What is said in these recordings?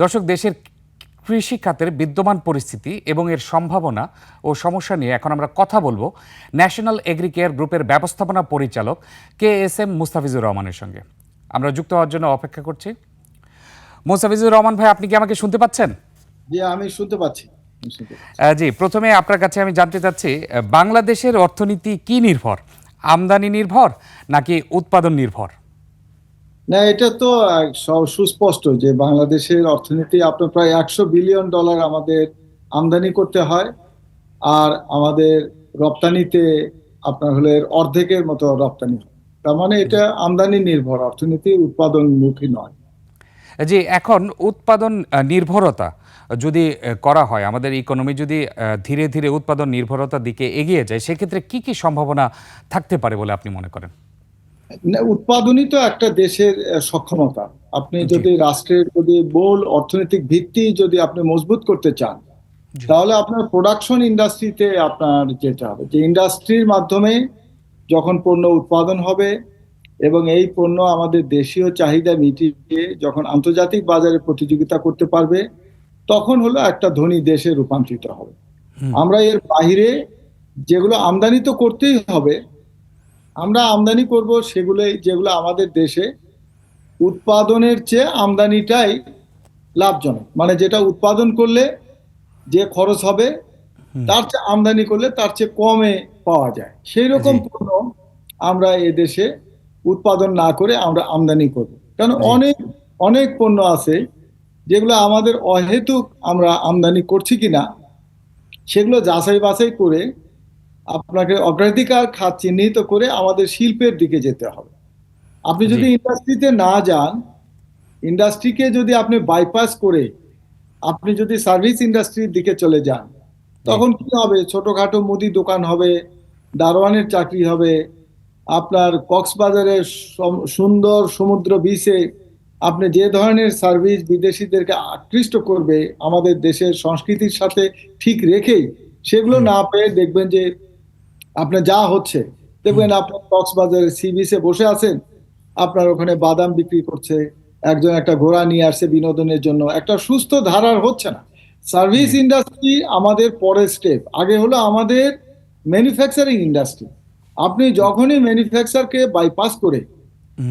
দর্শক দেশের কৃষি খাতের বিদ্যমান পরিস্থিতি এবং এর সম্ভাবনা ও সমস্যা নিয়ে এখন আমরা কথা বলব ন্যাশনাল এগ্রিকেয়ার গ্রুপের ব্যবস্থাপনা পরিচালক কে এস এম মুস্তাফিজুর রহমানের সঙ্গে। আমরা যুক্ত হওয়ার জন্য অপেক্ষা করছি। মুস্তাফিজুর রহমান ভাই আপনি কি আমাকে শুনতে পাচ্ছেন? জি আমি শুনতে পাচ্ছি। জি প্রথমে আপনার কাছে আমি জানতে চাচ্ছি বাংলাদেশের অর্থনীতি কি নির্ভর? আমদানি নির্ভর নাকি উৎপাদন নির্ভর? না, এটা তো সুস্পষ্ট যে বাংলাদেশের অর্থনীতি আপনার প্রায় একশো বিলিয়ন ডলার আমাদের আমদানি করতে হয় আর আমাদের রপ্তানিতে আপনার হলে অর্ধেকের মতো রপ্তানি তার মানে এটা আমদানি নির্ভর, অর্থনীতি উৎপাদনমুখী নয়। যে এখন উৎপাদন নির্ভরতা যদি করা হয়, আমাদের ইকোনমি যদি ধীরে ধীরে উৎপাদন নির্ভরতার দিকে এগিয়ে যায়, সেক্ষেত্রে কি কি সম্ভাবনা থাকতে পারে বলে আপনি মনে করেন? উৎপাদনই তো একটা দেশের সক্ষমতা। আপনি যদি রাষ্ট্রের যদি মূল অর্থনৈতিক ভিত্তি যদি আপনি মজবুত করতে চান তাহলে আপনার প্রোডাকশন ইন্ডাস্ট্রিতে আপনার যেতে হবে। যে ইন্ডাস্ট্রির মাধ্যমে যখন পণ্য উৎপাদন হবে এবং এই পণ্য আমাদের দেশীয় চাহিদা মিটিয়ে যখন আন্তর্জাতিক বাজারে প্রতিযোগিতা করতে পারবে তখন হলো একটা ধনী দেশে রূপান্তরিত হবে। আমরা এর বাইরে যেগুলো আমদানি তো করতেই হবে আমরা আমদানি করব সেগুলো যেগুলো আমাদের দেশে উৎপাদনের চেয়ে আমদানিটাই লাভজনক। মানে যেটা উৎপাদন করলে যে খরচ হবে তার চেয়ে আমদানি করলে তার চেয়ে কমে পাওয়া যায়। সেই রকম পণ্য আমরা এ দেশে উৎপাদন না করে আমরা আমদানি করব। কারণ অনেক অনেক পণ্য আছে যেগুলো আমাদের অহেতুক আমরা আমদানি করছি কিনা সেগুলো যাচাই বাছাই করে আপনাকে অগ্রাধিকার খাত চিহ্নিত করে আমাদের শিল্পের দিকে যেতে হবে। আপনি যদি ইন্ডাস্ট্রিতে না যান ইন্ডাস্ট্রিকে যদি আপনি বাইপাস করে আপনি যদি সার্ভিস ইন্ডাস্ট্রির দিকে চলে যান তখন কি হবে? ছোটখাটো মুদি দোকান হবে দারোয়ানের চাকরি হবে আপনার কক্সবাজারের সুন্দর সমুদ্র বিচে আপনি যে ধরনের সার্ভিস বিদেশিদেরকে আকৃষ্ট করবে আমাদের দেশের সংস্কৃতির সাথে ঠিক রেখেই সেগুলো না পেয়ে দেখবেন যে আপনার যা হচ্ছে দেখবেন আপনার কক্সবাজারের সি বিচে বসে আছেন আপনার ওখানে বাদাম বিক্রি করছে একজন একটা ঘোড়া নিয়ে আসছে বিনোদনের জন্য। একটা সুস্থ ধারার হচ্ছে না। সার্ভিস ইন্ডাস্ট্রি আমাদের পরের স্টেপ। আগে হলো আমাদের ম্যানুফ্যাকচারিং ইন্ডাস্ট্রি। আপনি যখনই ম্যানুফ্যাকচারকে বাইপাস করে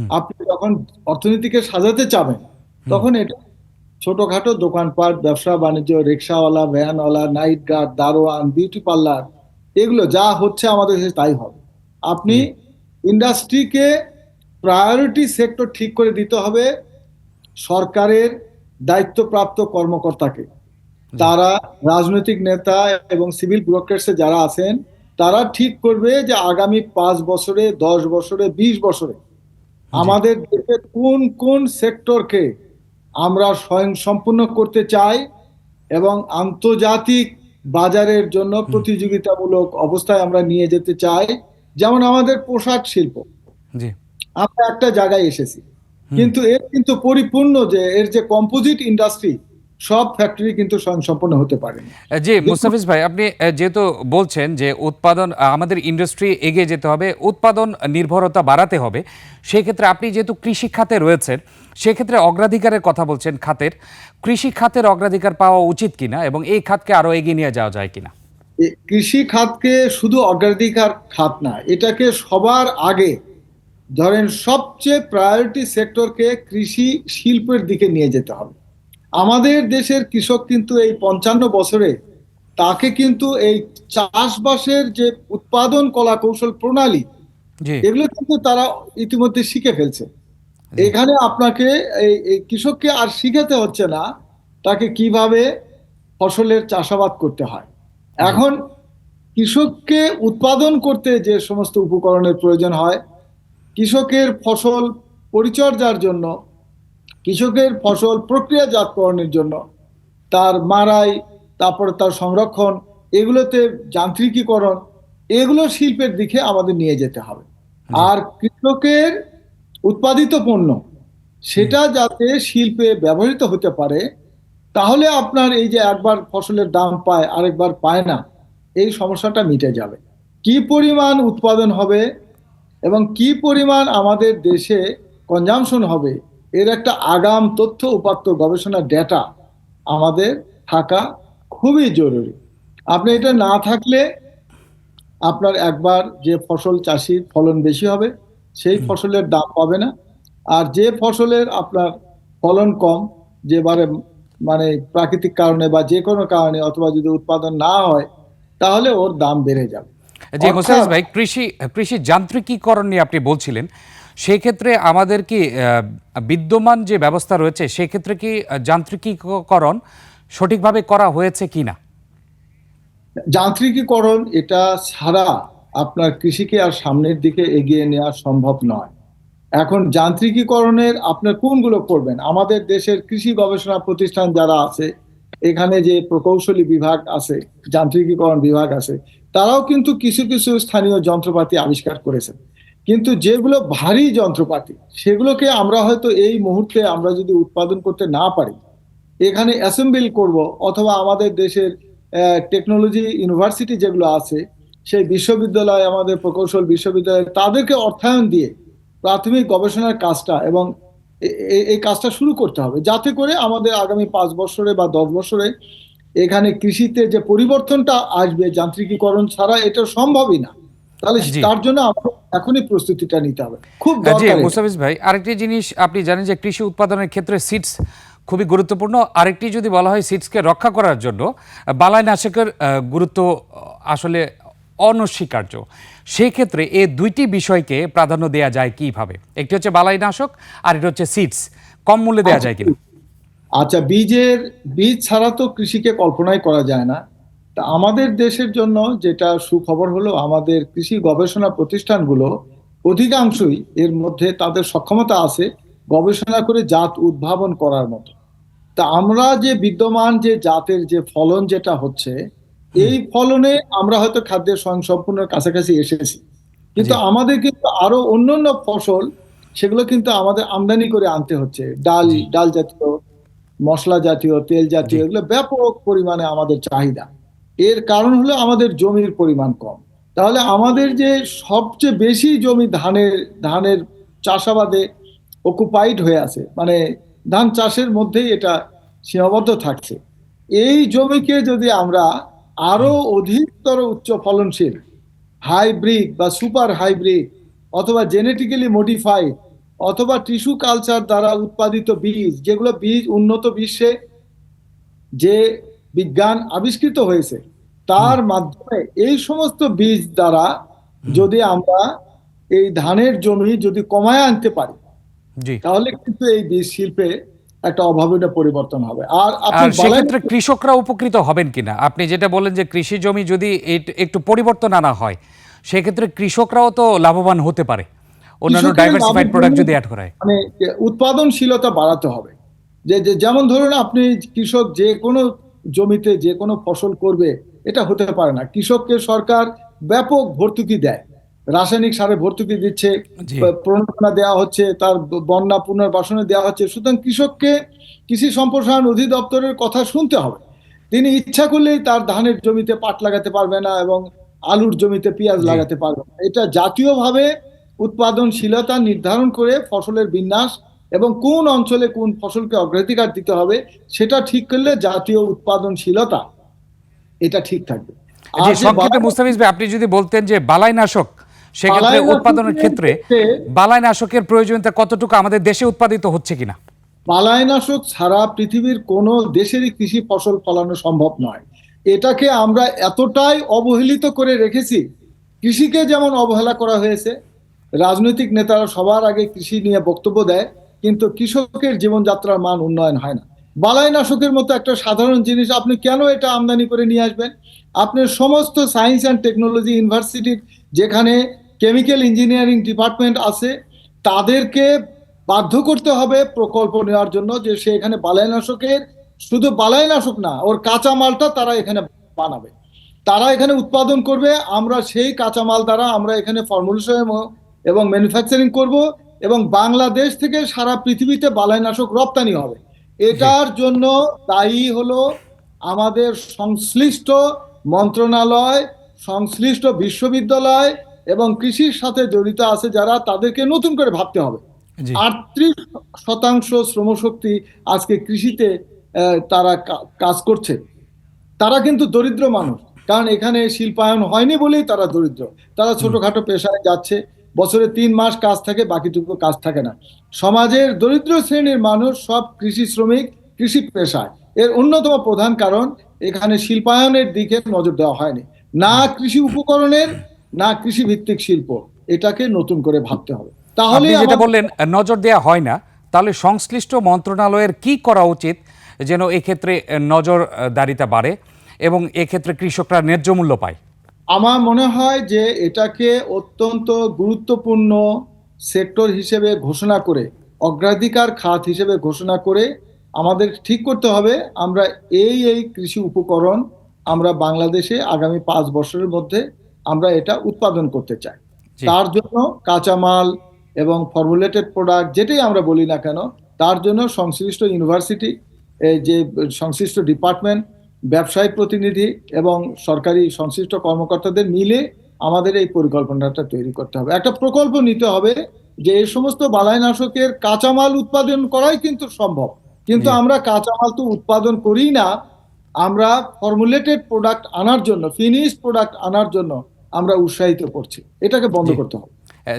আপনি যখন অর্থনীতিকে সাজাতে চাবেন তখন এটা ছোটখাটো দোকানপাট ব্যবসা বাণিজ্য রিক্সাওয়ালা ভ্যানওয়ালা নাইট গার্ড দারোয়ান বিউটি পার্লার এগুলো যা হচ্ছে আমাদের দেশে তাই হবে। আপনি ইন্ডাস্ট্রিকে প্রায়োরিটি সেক্টর ঠিক করে দিতে হবে সরকারের দায়িত্বপ্রাপ্ত কর্মকর্তাকে। তারা রাজনৈতিক নেতা এবং সিভিল ব্যুরোক্রেটসে যারা আছেন তারা ঠিক করবে যে আগামী পাঁচ বছরে দশ বছরে বিশ বছরে আমাদের দেশের কোন কোন সেক্টরকে আমরা স্বয়ং সম্পূর্ণ করতে চাই এবং আন্তর্জাতিক বাজারের জন্য প্রতিযোগিতামূলক অবস্থায় আমরা নিয়ে যেতে চাই। যেমন আমাদের পোশাক শিল্প। আমরা একটা জায়গায় এসেছি। কিন্তু এর কিন্তু পরিপূর্ণ যে এর যে কম্পোজিট ইন্ডাস্ট্রি সব ফ্যাক্টরি কিন্তু স্বয়ংসম্পূর্ণ হতে পারে। জি মুস্তাফিজ ভাই আপনি যেহেতু বলছেন যে উৎপাদন আমাদের ইন্ডাস্ট্রি এগিয়ে যেতে হবে উৎপাদন নির্ভরতা বাড়াতে হবে সেক্ষেত্রে আপনি যেহেতু কৃষি খাতে রয়েছেন সেক্ষেত্রে অগ্রাধিকারের কথা বলছেন খাতের। কৃষি খাতের অগ্রাধিকার পাওয়া উচিত কিনা এবং এই খাতকে আরও এগিয়ে নিয়ে যাওয়া যায় কিনা? কৃষি খাতকে শুধু অগ্রাধিকার খাত না এটাকে সবার আগে ধরেন সবচেয়ে প্রায়োরিটি সেক্টরকে কৃষি শিল্পের দিকে নিয়ে যেতে হবে। আমাদের দেশের কৃষক কিন্তু এই পঞ্চান্ন বছরে তাকে কিন্তু এই চাষবাসের যে উৎপাদন কলা কৌশল প্রণালী এগুলো কিন্তু তারা ইতিমধ্যে শিখে ফেলছে। এখানে আপনাকে এই কৃষককে আর শিখাতে হচ্ছে না তাকে কীভাবে ফসলের চাষাবাদ করতে হয়। এখন কৃষককে উৎপাদন করতে যে সমস্ত উপকরণের প্রয়োজন হয় কৃষকের ফসল পরিচর্যার জন্য কৃষকের ফসল প্রক্রিয়াজাতকরণের জন্য তার মারাই তারপরে তার সংরক্ষণ এগুলোতে যান্ত্রিকীকরণ এগুলো শিল্পের দিকে আমাদের নিয়ে যেতে হবে। আর কৃষকের উৎপাদিত পণ্য। সেটা যাতে শিল্পে ব্যবহৃত হতে পারে তাহলে আপনার এই যে একবার ফসলের দাম পায় আরেকবার পায় না এই সমস্যাটা মিটে যাবে। কি পরিমাণ উৎপাদন হবে এবং কি পরিমাণ আমাদের দেশে কনজামশন হবে এর একটা আগাম তথ্য উপাত্ত গবেষণা ডেটা আমাদের থাকা খুবই জরুরি। আপনি এটা না থাকলে আপনার একবার যে ফসল চাষির ফলন বেশি হবে সেই ফসলের দাম পাবে না। আর যে ফসলের আপনার ফলন কম যেবারে মানে প্রাকৃতিক কারণে বা যে কোনো কারণে অথবা যদি উৎপাদন না হয় তাহলে ওর দাম বেড়ে যাবে। যে অর্থাৎ- মোসাইজ ভাই কৃষি কৃষি যান্ত্রিকীকরণ নিয়ে আপনি বলছিলেন সেক্ষেত্রে আমাদের কি বিদ্যমান যে ব্যবস্থা রয়েছে সেক্ষেত্রে কি যান্ত্রিকীকরণ সঠিকভাবে করা হয়েছে কিনা? যান্ত্রিকীকরণ এটা ছাড়া আপনার কৃষিকে আর সামনের দিকে এগিয়ে নেওয়া সম্ভব নয়। এখন যান্ত্রিকীকরণের আপনার কোনগুলো করবেন? আমাদের দেশের কৃষি গবেষণা প্রতিষ্ঠান যারা আছে, এখানে যে প্রকৌশলী বিভাগ আছে, যান্ত্রিকীকরণ বিভাগ আছে, তারাও কিন্তু কিছু কিছু স্থানীয় যন্ত্রপাতি আবিষ্কার করেছে কিন্তু যেগুলো ভারী যন্ত্রপাতি, সেগুলোকে আমরা হয়তো এই মুহূর্তে আমরা যদি উৎপাদন করতে না পারি, এখানে অ্যাসেম্বল করব অথবা আমাদের দেশের টেকনোলজি ইউনিভার্সিটি যেগুলো আছে সেই বিশ্ববিদ্যালয় আমাদের প্রকৌশল বিশ্ববিদ্যালয় তাদেরকে অর্থায়ন দিয়ে প্রাথমিক গবেষণার কাজটা এবং এই কাজটা শুরু করতে হবে। যাতে করে আমাদের আগামী পাঁচ বছরে বা দশ বছরে এখানে কৃষিতে যে পরিবর্তনটা আসবে যান্ত্রিকীকরণ ছাড়া এটা সম্ভবই না। তাহলে তার জন্য এখনই প্রস্তুতিটা নিতে হবে। খুব জি দরকার এটা। মুসাফিজ ভাই আরেকটি জিনিস আপনি জানেন যে কৃষি উৎপাদনের ক্ষেত্রে সিডস খুবই গুরুত্বপূর্ণ। আরেকটি যদি বলা হয় সিডসকে রক্ষা করার জন্য বালাইনাশকের গুরুত্ব আসলে অনস্বীকার্য। সেক্ষেত্রে এ দুইটি বিষয়কে প্রাধান্য দেওয়া যায় কীভাবে? একটি হচ্ছে বালাইনাশক আর এটা হচ্ছে সিডস। কম মূল্যে দেওয়া যায় কিনা? আচ্ছা বীজের, বীজ ছাড়া তো কৃষিকে কল্পনাই করা যায় না। তা আমাদের দেশের জন্য যেটা সুখবর হলো, আমাদের কৃষি গবেষণা প্রতিষ্ঠানগুলো অধিকাংশই এর মধ্যে তাদের সক্ষমতা আছে গবেষণা করে জাত উদ্ভাবন করার মতো। তা আমরা যে বিদ্যমান যে জাতের যে ফলন যেটা হচ্ছে এই ফলনে আমরা হয়তো খাদ্যের স্বয়ংসম্পূর্ণের কাছাকাছি এসেছি। কিন্তু আমাদের কিন্তু আরও অন্যান্য ফসল সেগুলো কিন্তু আমাদের আমদানি করে আনতে হচ্ছে। ডাল ডাল জাতীয় মশলা জাতীয় তেল জাতীয় এগুলো ব্যাপক পরিমাণে আমাদের চাহিদা। এর কারণ হলো আমাদের জমির পরিমাণ কম। তাহলে আমাদের যে সবচেয়ে বেশি জমি ধানের ধানের চাষাবাদে অকুপাইড হয়ে আছে মানে ধান চাষের মধ্যেই এটা সীমাবদ্ধ থাকছে। এই জমিকে যদি আমরা আরও অধিকতর উচ্চ ফলনশীল হাইব্রিড বা সুপার হাইব্রিড অথবা জেনেটিক্যালি মডিফাইড অথবা টিস্যু কালচার দ্বারা উৎপাদিত বীজ যেগুলো বীজ উন্নত বিশ্বে যে বিজ্ঞান আবিষ্কৃত হয়েছে তার মাধ্যমে এই সমস্ত বীজ দ্বারা যদি আমরা এই ধানের জমি যদি কমায় আনতে পারি তাহলে কিন্তু এই বীজ শিল্পে একটা অভাবনীয় পরিবর্তন হবে। আর আপনি সেক্ষেত্রে কৃষকরা উপকৃত হবেন কিনা? আপনি যেটা বলেন যে কৃষি জমি যদি একটু পরিবর্তন আনা হয় সেক্ষেত্রে কৃষকরাও তো লাভবান হতে পারে। অন্যান্য ডাইভার্সিফাইড প্রোডাক্ট যদি অ্যাড করা হয় মানে উৎপাদনশীলতা বাড়াতে হবে। যে যে যেমন ধরুন আপনি কৃষক যে কোনো জমিতে যে কোনো ফসল করবে এটা হতে পারে না। কৃষককে সরকার ব্যাপক ভর্তুকি দেয়। রাসায়নিক সারে ভর্তুকি দিচ্ছে প্রণোদনা দেওয়া হচ্ছে তার বন্যা পুনর্বাসনে দেওয়া হচ্ছে। সুতরাং কৃষককে কৃষি সম্প্রসারণ অধিদপ্তরের কথা শুনতে হবে। তিনি ইচ্ছা করলেই তার ধানের জমিতে পাট লাগাতে পারবে না এবং আলুর জমিতে পেঁয়াজ লাগাতে পারবে না। এটা জাতীয়ভাবে উৎপাদনশীলতা নির্ধারণ করে ফসলের বিন্যাস এবং কোন অঞ্চলে কোন ফসলকে অগ্রাধিকার দিতে হবে সেটা ঠিক করলে জাতীয় উৎপাদনশীলতা এটা ঠিক থাকবে। আর যে যে সংক্ষেপে মুস্তাফিজ ভাই আপনি যদি বলতেন যে বালাইনাশক সেক্ষেত্রে উৎপাদনের ক্ষেত্রে বালাইনাশকের প্রয়োজনীয়তা কতটুকু আমাদের দেশে উৎপাদিত হচ্ছে কিনা? বালাইনাশক ছাড়া পৃথিবীর কোনো দেশেরই কৃষি ফসল ফলানো সম্ভব নয়। এটাকে আমরা এতটাই অবহেলিত করে রেখেছি কৃষিকে যেমন অবহেলা করা হয়েছে রাজনৈতিক নেতারা সবার আগে কৃষি নিয়ে বক্তব্য দেয় কিন্তু কৃষকের জীবনযাত্রার মান উন্নয়ন হয় না। বালাইনাশকের মতো একটা সাধারণ জিনিস আপনি কেন এটা আমদানি করে নিয়ে আসবেন? আপনার সমস্ত সায়েন্স অ্যান্ড টেকনোলজি ইউনিভার্সিটির যেখানে কেমিক্যাল ইঞ্জিনিয়ারিং ডিপার্টমেন্ট আছে, তাদেরকে বাধ্য করতে হবে প্রকল্প নেওয়ার জন্য যে সে এখানে বালাইনাশকের, শুধু বালাইনাশক না, ওর কাঁচামালটা তারা এখানে বানাবে। তারা এখানে উৎপাদন করবে, আমরা সেই কাঁচামাল দ্বারা আমরা এখানে ফর্মুলেশন এবং ম্যানুফ্যাকচারিং করব এবং বাংলাদেশ থেকে সারা পৃথিবীতে বালাইনাশক রপ্তানি হবে। এটার জন্য দায়ী হলো আমাদের সংশ্লিষ্ট মন্ত্রণালয়, সংশ্লিষ্ট বিশ্ববিদ্যালয় এবং কৃষির সাথে জড়িত আছে যারা তাদেরকে নতুন করে ভাবতে হবে। আটত্রিশ শতাংশ শ্রমশক্তি আজকে কৃষিতে তারা কাজ করছে। তারা কিন্তু দরিদ্র মানুষ কারণ এখানে শিল্পায়ন হয়নি বলেই তারা দরিদ্র। তারা ছোটখাটো পেশায় যাচ্ছে বছরে তিন মাস কাজ থাকে বাকিটুকু কাজ থাকে না। সমাজের দরিদ্র শ্রেণির মানুষ সব কৃষি শ্রমিক কৃষি পেশায়। এর অন্যতম প্রধান কারণ এখানে শিল্পায়নের দিকে নজর দেওয়া হয়নি। না কৃষি উপকরণের না কৃষি ভিত্তিক শিল্প এটাকে নতুন করে ভাবতে হবে। তাহলে যেটা বললেন নজর দেওয়া হয় না তাহলে সংশ্লিষ্ট মন্ত্রণালয়ের কি করা উচিত যেন এক্ষেত্রে নজরদারিতা বাড়ে এবং এক্ষেত্রে কৃষকরা ন্যায্য মূল্য পায়? আমার মনে হয় যে এটাকে অত্যন্ত গুরুত্বপূর্ণ সেক্টর হিসেবে ঘোষণা করে অগ্রাধিকার খাত হিসেবে ঘোষণা করে আমাদের ঠিক করতে হবে আমরা এই এই কৃষি উপকরণ আমরা বাংলাদেশে আগামী পাঁচ বছরের মধ্যে আমরা এটা উৎপাদন করতে চাই। তার জন্য কাঁচামাল এবং ফর্মুলেটেড প্রোডাক্ট যেটাই আমরা বলি না কেন তার জন্য সংশ্লিষ্ট ইউনিভার্সিটি যে সংশ্লিষ্ট ডিপার্টমেন্ট ব্যবসায়ী প্রতিনিধি এবং সরকারি সংশ্লিষ্ট কর্মকর্তাদের মিলে আমাদের এই পরিকল্পনাটা তৈরি করতে হবে। একটা প্রকল্প নিতে হবে যে এই সমস্ত বালাইনাশকের কাঁচামাল উৎপাদন করাই কিন্তু সম্ভব। কিন্তু। আমরা কাঁচামাল তো উৎপাদন করি না আমরা ফর্মুলেটেড প্রোডাক্ট আনার জন্য ফিনিশ প্রোডাক্ট আনার জন্য আমরা উৎসাহিত করছি। এটাকে বন্ধ করতে হবে।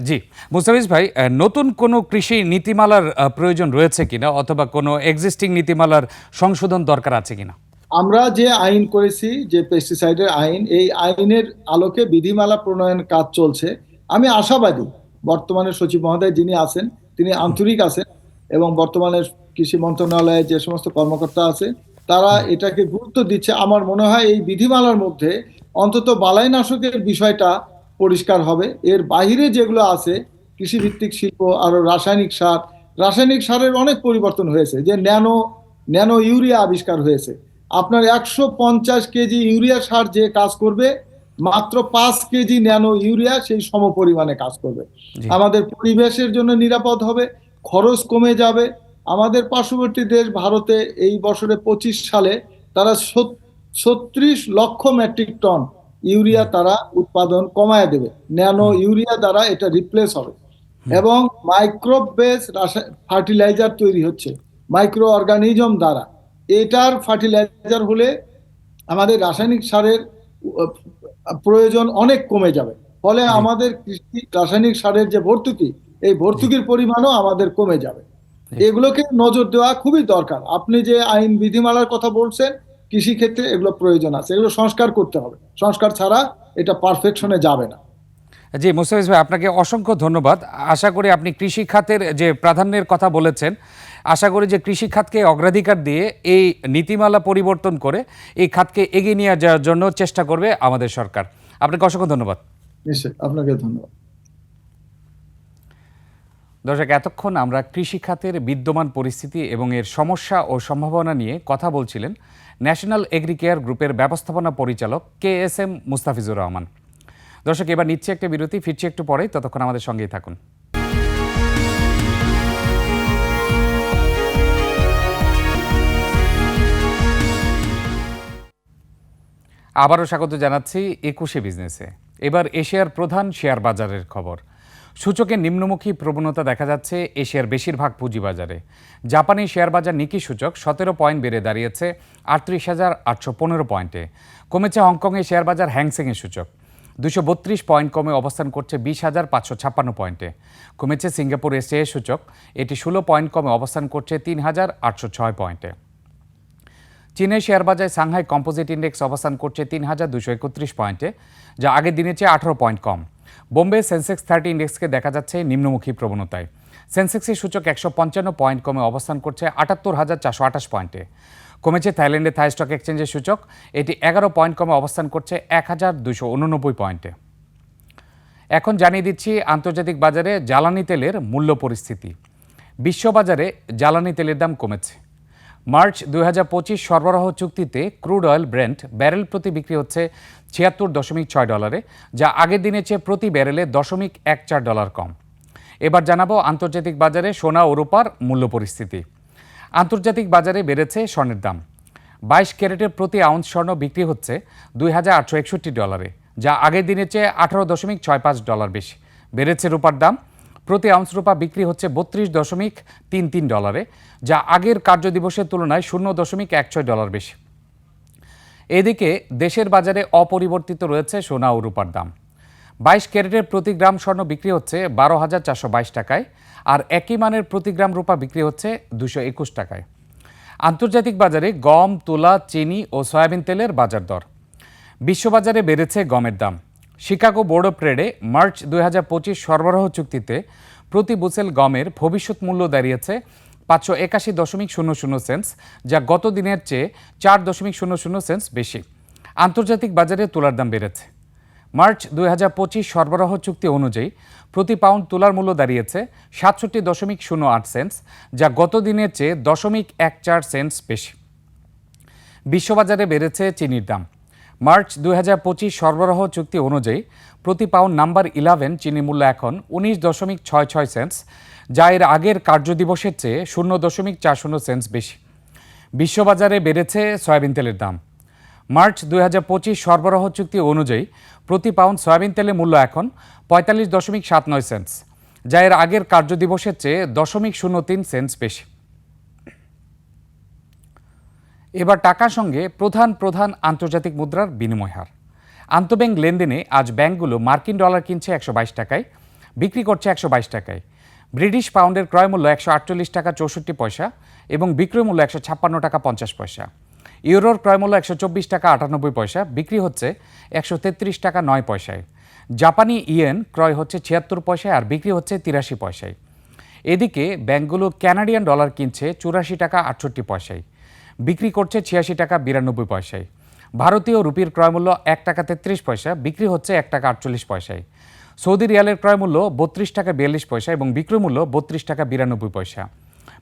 জি। মুস্তাফিজ ভাই নতুন কোনো কৃষি নীতিমালার প্রয়োজন রয়েছে কিনা অথবা কোনো এক্সিস্টিং নীতিমালার সংশোধন দরকার আছে কিনা? আমরা যে আইন করেছি যে পেস্টিসাইডের আইন এই আইনের আলোকে বিধিমালা প্রণয়ন কাজ চলছে। আমি আশাবাদী বর্তমানে সচিব মহোদয় যিনি আছেন তিনি আন্তরিক আছেন এবং বর্তমানে কৃষি মন্ত্রণালয়ে যে সমস্ত কর্মকর্তা আছে তারা এটাকে গুরুত্ব দিচ্ছে। আমার মনে হয় এই বিধিমালার মধ্যে অন্তত বালাইনাশকের বিষয়টা পরিষ্কার হবে। এর বাইরে যেগুলো আছে কৃষিভিত্তিক শিল্প আরও রাসায়নিক সার রাসায়নিক সারের অনেক পরিবর্তন হয়েছে যে ন্যানো ন্যানো ইউরিয়া আবিষ্কার হয়েছে। আপনার একশো পঞ্চাশ কেজি ইউরিয়া সার যে কাজ করবে মাত্র পাঁচ কেজি ন্যানো ইউরিয়া সেই সম পরিমাণে কাজ করবে। আমাদের পরিবেশের জন্য নিরাপদ হবে খরচ কমে যাবে আমাদের পার্শ্ববর্তী দেশ ভারতে এই বছরে পঁচিশ সালে তারা ছত্রিশ লক্ষ মেট্রিক টন ইউরিয়া তারা উৎপাদন কমায় দেবে। ন্যানো ইউরিয়া দ্বারা এটা রিপ্লেস হবে। এবং মাইক্রোব বেস ফার্টিলাইজার তৈরি হচ্ছে। মাইক্রো অর্গানিজম দ্বারা। এটার ফার্টিলাইজার হলে আমাদের রাসায়নিক সারের প্রয়োজন অনেক কমে যাবে। ফলে আমাদের কৃষি রাসায়নিক সারের যে ভর্তুকি এই ভর্তুকির পরিমাণও আমাদের কমে যাবে। এগুলোকে নজর দেওয়া খুবই দরকার। আপনি যে আইন বিধিমালার কথা বলছেন কৃষি ক্ষেত্রে এগুলো প্রয়োজন আছে। এগুলো সংস্কার করতে হবে। সংস্কার ছাড়া এটা পারফেকশনে যাবে না। জি মুস্তাফিজ ভাই আপনাকে অসংখ্য ধন্যবাদ। আশা করি আপনি কৃষি খাতের যে প্রাধান্যের কথা বলেছেন আশা করি যে কৃষি খাতকে অগ্রাধিকার দিয়ে এই নীতিমালা পরিবর্তন করে এই খাতকে এগিয়ে নিয়ে যাওয়ার জন্য চেষ্টা করবে আমাদের সরকার। আপনাকে অসংখ্য ধন্যবাদ। নিশ্চয়ই। আপনাকে ধন্যবাদ। দর্শক, এতক্ষণ আমরা কৃষি খাতের বিদ্যমান পরিস্থিতি এবং এর সমস্যা ও সম্ভাবনা নিয়ে কথা বলছিলেন ন্যাশনাল এগ্রিকেয়ার গ্রুপের ব্যবস্থাপনা পরিচালক K S M Mustafizur Rahman. দর্শক, এবার নিচ্ছে একটা বিরতি, ফিরছি একটু পরেই, ততক্ষণ আমাদের সঙ্গেই থাকুন। আবারও স্বাগত জানাচ্ছি একুশে বিজনেসে। এবার এশিয়ার প্রধান শেয়ার বাজারের খবর। সূচকে নিম্নমুখী প্রবণতা দেখা যাচ্ছে এশিয়ার বেশিরভাগ পুঁজিবাজারে। জাপানি শেয়ার বাজার নিকি সূচক সতেরো পয়েন্ট বেড়ে দাঁড়িয়েছে আটত্রিশ হাজার আটশো পনেরো পয়েন্টে। কমেছে হংকংয়ের শেয়ার বাজার হ্যাংসেংয়ের সূচক। দুশো বত্রিশ পয়েন্ট কমে অবস্থান করছে বিশ হাজার পাঁচশো ছাপ্পান্ন পয়েন্টে। কমেছে সিঙ্গাপুর এসিআই সূচক, এটি ষোলো পয়েন্ট কমে অবস্থান করছে তিন হাজার আটশো ছয় পয়েন্টে। চীনের শেয়ার বাজারে সাংহাই কম্পোজিট ইন্ডেক্স অবস্থান করছে তিন হাজার দুশো একত্রিশ পয়েন্টে, যা আগের দিনের চেয়ে আঠারো পয়েন্ট কম। বোম্বে সেন্সেক্স থার্টি ইন্ডেক্সকে দেখা যাচ্ছে নিম্নমুখী প্রবণতায়। সেন্সেক্সের সূচক একশো পঞ্চান্ন পয়েন্ট কমে অবস্থান করছে আটাত্তর হাজার চারশো আঠাশ পয়েন্টে। কমেছে থাইল্যান্ডের থাই স্টক এক্সচেঞ্জের সূচক। এটি এগারো পয়েন্ট কমে অবস্থান করছে এক হাজার দুশো উননব্বই পয়েন্টে। এখন জানিয়ে দিচ্ছি আন্তর্জাতিক বাজারে জ্বালানি তেলের মূল্য পরিস্থিতি। বিশ্ববাজারে জ্বালানি তেলের দাম কমেছে। মার্চ দু হাজার পঁচিশ সরবরাহ চুক্তিতে ক্রুড অয়েল ব্রেন্ট ব্যারেল প্রতি বিক্রি হচ্ছে ছিয়াত্তর দশমিক ছয় ডলারে, যা আগের দিনের চেয়ে প্রতি ব্যারেলে দশমিক এক চার ডলার কম। এবার জানাব আন্তর্জাতিক বাজারে সোনা ও রূপার মূল্য পরিস্থিতি। আন্তর্জাতিক বাজারে বেড়েছে স্বর্ণের দাম। বাইশ ক্যারেটের প্রতি আউন্স স্বর্ণ বিক্রি হচ্ছে দুই হাজার আটশো একষট্টি ডলারে, যা আগের দিনের চেয়ে আঠারো দশমিক ছয় পাঁচ ডলার বেশি। বেড়েছে রূপার দাম। প্রতি আউন্স রূপা বিক্রি হচ্ছে বত্রিশ দশমিক তিন তিন ডলারে, যা আগের কার্যদিবসের তুলনায় শূন্য দশমিক এক ছয় ডলার বেশি। এদিকে দেশের বাজারে অপরিবর্তিত রয়েছে সোনা ও রূপার দাম। বাইশ ক্যারেটের প্রতি গ্রাম স্বর্ণ বিক্রি হচ্ছে বারো হাজার চারশো বাইশ টাকায়, আর একই মানের প্রতি গ্রাম রূপা বিক্রি হচ্ছে দুশো একুশ টাকায়। আন্তর্জাতিক বাজারে গম, তুলা, চিনি ও সয়াবিন তেলের বাজার দর। বিশ্ববাজারে বেড়েছে গমের দাম। শিকাগো বোর্ড অফ ট্রেডে মার্চ দুই হাজার পঁচিশ সরবরাহ চুক্তিতে প্রতি বুসেল গমের ভবিষ্যৎ মূল্য দাঁড়িয়েছে পাঁচশো একাশি দশমিক শূন্য শূন্য সেন্স যা গত দিনের চেয়ে চার দশমিক শূন্য শূন্য সেন্স বেশি। আন্তর্জাতিক বাজারে তুলার দাম বেড়েছে। মার্চ দুই হাজার পঁচিশ সরবরাহ চুক্তি অনুযায়ী প্রতি পাউন্ড তুলার মূল্য দাঁড়িয়েছে সাতষট্টি দশমিক শূন্য আট সেন্স যা গত দিনের চেয়ে দশমিক এক চার সেন্স বেশি। বিশ্ববাজারে বেড়েছে চিনির দাম। মার্চ দুই হাজার পঁচিশ সরবরাহ চুক্তি অনুযায়ী প্রতি পাউন্ড নাম্বার ইলেভেন চিনি মূল্য এখন উনিশ দশমিক ছয় ছয় সেন্স যা এর আগের কার্যদিবসের চেয়ে শূন্য দশমিক চার শূন্য সেন্স বেশি। বিশ্ববাজারে বেড়েছে সয়াবিন তেলের দাম। মার্চ দুই হাজার পঁচিশ সরবরাহ চুক্তি অনুযায়ী প্রতি পাউন্ড সয়াবিন তেলের মূল্য এখন পঁয়তাল্লিশ দশমিক সাত নয় সেন্স, যা এর আগের কার্যদিবসের চেয়ে দশমিক শূন্য তিন সেন্স বেশি। এবার টাকার সঙ্গে প্রধান প্রধান আন্তর্জাতিক মুদ্রার বিনিময় হার। আন্তঃব্যাংক লেনদেনে আজ ব্যাংকগুলো মার্কিন ডলার কিনছে একশো বাইশ টাকায়, বিক্রি করছে একশো বাইশ টাকায়। ব্রিটিশ পাউন্ডের ক্রয় মূল্য একশো আটচল্লিশ টাকা চৌষট্টি পয়সা এবং বিক্রয় মূল্য একশো ছাপ্পান্ন টাকা পঞ্চাশ পয়সা। ইউরোর ক্রয় মূল্য একশো চব্বিশ টাকা আটানব্বই পয়সা, বিক্রি হচ্ছে একশো তেত্রিশ টাকা নয় পয়সায়। জাপানি ইয়েন ক্রয় হচ্ছে ছিয়াত্তর পয়সায় আর বিক্রি হচ্ছে তিরাশি পয়সায়। এদিকে ব্যাংকগুলো ক্যানাডিয়ান ডলার কিনছে চুরাশি টাকা আটষট্টি পয়সায়। বিক্রি করছে ছিয়াশি টাকা বিরানব্বই পয়সায়। ভারতীয় রুপির ক্রয়মূল্য এক টাকা তেত্রিশ পয়সা, বিক্রি হচ্ছে এক টাকা আটচল্লিশ পয়সায়। সৌদি রিয়ালের ক্রয়মূল্য বত্রিশ টাকা বিয়াল্লিশ পয়সা এবং বিক্রয় মূল্য বত্রিশ টাকা বিরানব্বই পয়সা।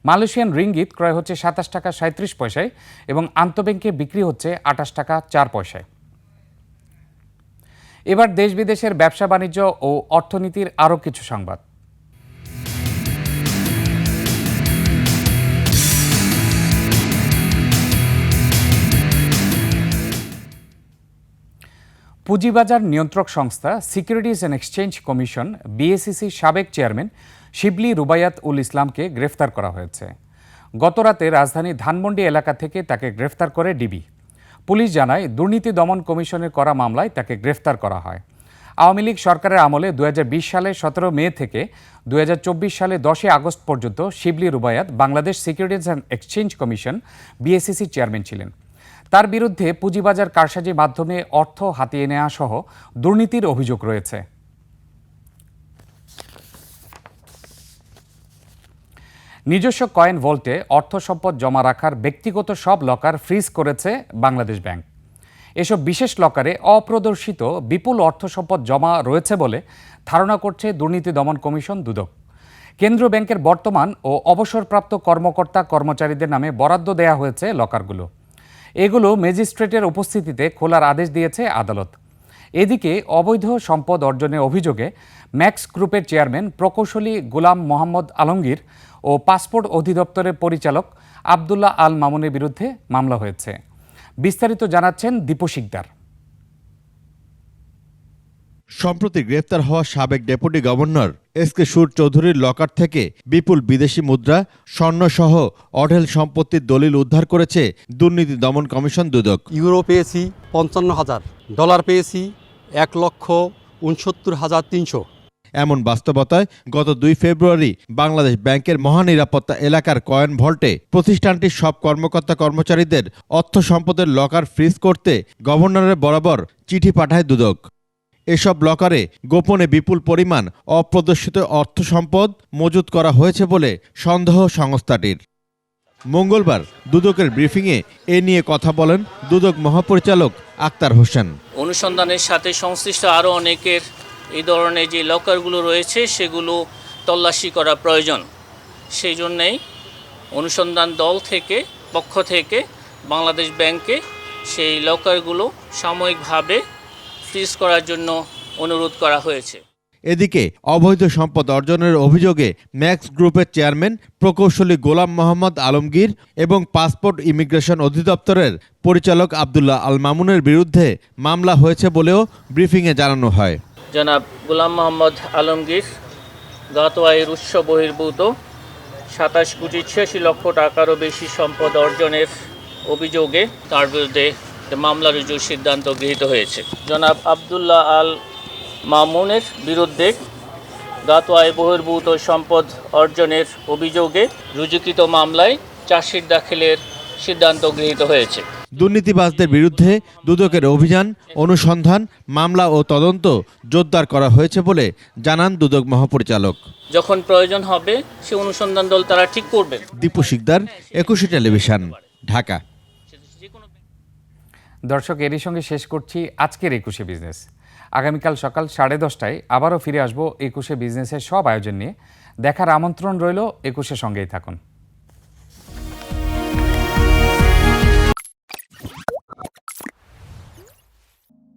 মালয়েশিয়ান রিঙ্গিত ক্রয় হচ্ছে সাতাশ টাকা সাঁত্রিশ পয়সায় এবং আন্তঃব্যাংকে বিক্রি হচ্ছে আটাশ টাকা চার পয়সায়। এবার দেশ বিদেশের ব্যবসা বাণিজ্য ও অর্থনীতির আরও কিছু সংবাদ। পুঁজিবাজার নিয়ন্ত্রক সংস্থা সিকিউরিটিজ অ্যান্ড এক্সচেঞ্জ কমিশন বিএসিসির সাবেক চেয়ারম্যান শিবলি রুবায়াত উল ইসলামকে গ্রেফতার করা হয়েছে। গতরাতে রাজধানী ধানমন্ডি এলাকা থেকে তাকে গ্রেফতার করে ডিবি। পুলিশ জানায়, দুর্নীতি দমন কমিশনের করা মামলায় তাকে গ্রেফতার করা হয়। আওয়ামী লীগ সরকারের আমলে দু হাজার বিশ সালে সতেরো মে থেকে দু হাজার চব্বিশ সালে দশই আগস্ট পর্যন্ত Shibli Rubayat Bangladesh securities and exchange commission বিএসিসির chairman ছিলেন। তার বিরুদ্ধে পুঁজিবাজার কারসাজির মাধ্যমে অর্থ হাতিয়ে নেওয়া সহ দুর্নীতির অভিযোগ রয়েছে। নিজস্ব কয়েন ভোল্টে অর্থ সম্পদ জমা রাখার ব্যক্তিগত সব লকার ফ্রিজ করেছে বাংলাদেশ ব্যাংক। এসব বিশেষ লকারে অপ্রদর্শিত বিপুল অর্থ সম্পদ জমা রয়েছে বলে ধারণা করছে দুর্নীতি দমন কমিশন দুদক। কেন্দ্রীয় ব্যাংকের বর্তমান ও অবসরপ্রাপ্ত কর্মকর্তা কর্মচারীদের নামে বরাদ্দ দেয়া হয়েছে লকারগুলো। এগুলো ম্যাজিস্ট্রেটের উপস্থিতিতে খোলার আদেশ দিয়েছে আদালত। এদিকে অবৈধ সম্পদ অর্জনের অভিযোগে ম্যাক্স গ্রুপের চেয়ারম্যান প্রকৌশলী গোলাম মোহাম্মদ আলমগীর ও পাসপোর্ট অধিদপ্তরের পরিচালক আবদুল্লাহ আল মামুনের বিরুদ্ধে মামলা হয়েছে। বিস্তারিত জানাচ্ছেন দীপু শিকদার। সম্প্রতি গ্রেফতার হওয়া সাবেক ডেপুটি গভর্নর এস কে সুর চৌধুরীর লকার থেকে বিপুল বিদেশি মুদ্রা স্বর্ণসহ অঢেল সম্পত্তির দলিল উদ্ধার করেছে দুর্নীতি দমন কমিশন দুদক। ইউরো পেয়েছি পঞ্চান্ন হাজার ডলার পেয়েছি এক লক্ষ উনসত্তর হাজার তিনশো। এমন বাস্তবতায় গত দুই ফেব্রুয়ারি বাংলাদেশ ব্যাংকের মহানিরাপত্তা এলাকার কয়েন ভল্টে প্রতিষ্ঠানটির সব কর্মকর্তা কর্মচারীদের অর্থ সম্পদের লকার ফ্রিজ করতে গভর্নরের বরাবর চিঠি পাঠায় দুদক। এসব লকারে গোপনে বিপুল পরিমাণ অপ্রদর্শিত অর্থ সম্পদ মজুত করা হয়েছে বলে সন্দেহ সংস্থাটির। মঙ্গলবার দুদকের ব্রিফিংয়ে এ নিয়ে কথা বলেন দুদক মহাপরিচালক আক্তার হোসেন। অনুসন্ধানের সাথে সংশ্লিষ্ট আরও অনেকের এই ধরনের যে লকারগুলো রয়েছে, সেগুলো তল্লাশি করা প্রয়োজন। সেই জন্যেই অনুসন্ধান দল থেকে, পক্ষ থেকে বাংলাদেশ ব্যাংকে সেই লকারগুলো সাময়িকভাবে ফ্রিজ করার জন্য অনুরোধ করা হয়েছে। এদিকে অবৈধ সম্পদ অর্জনের অভিযোগে ম্যাক্স গ্রুপের চেয়ারম্যান প্রকৌশলী গোলাম মোহাম্মদ আলমগীর এবং পাসপোর্ট ইমিগ্রেশন অধিদপ্তরের পরিচালক আবদুল্লাহ আল মামুনের বিরুদ্ধে মামলা হয়েছে বলেও ব্রিফিংয়ে জানানো হয়। জনাব গোলাম মোহাম্মদ আলমগীর গত আয়ের উৎস বহির্ভূত সাতাশ কোটি ছিয়াশি লক্ষ টাকারও বেশি সম্পদ অর্জনের অভিযোগে তার বিরুদ্ধে মামলা রুজুর সিদ্ধান্ত গৃহীত হয়েছে। জনাব আবদুল্লাহ আল মামুনের বিরুদ্ধে গত আয় বহির্ভূত সম্পদ অর্জনের অভিযোগে রুজুকৃত মামলায় চার্জশিট দাখিলের সিদ্ধান্ত গৃহীত হয়েছে। দুর্নীতিবাজদের বিরুদ্ধে দুদকের অভিযান অনুসন্ধান মামলা ও তদন্ত জোরদার করা হয়েছে বলে জানান দুদক মহাপরিচালক। যখন প্রয়োজন হবে সে অনুসন্ধান দল তারা ঠিক করবেন দীপু শিকদার একুশে টেলিভিশন ঢাকা। দর্শক, এরই সঙ্গে শেষ করছি আজকের একুশে বিজনেস। আগামীকাল সকাল সাড়ে দশটায় আবারও ফিরে আসব একুশে বিজনেসের সব আয়োজন নিয়ে। দেখার আমন্ত্রণ রইল একুশে সঙ্গেই থাকুন।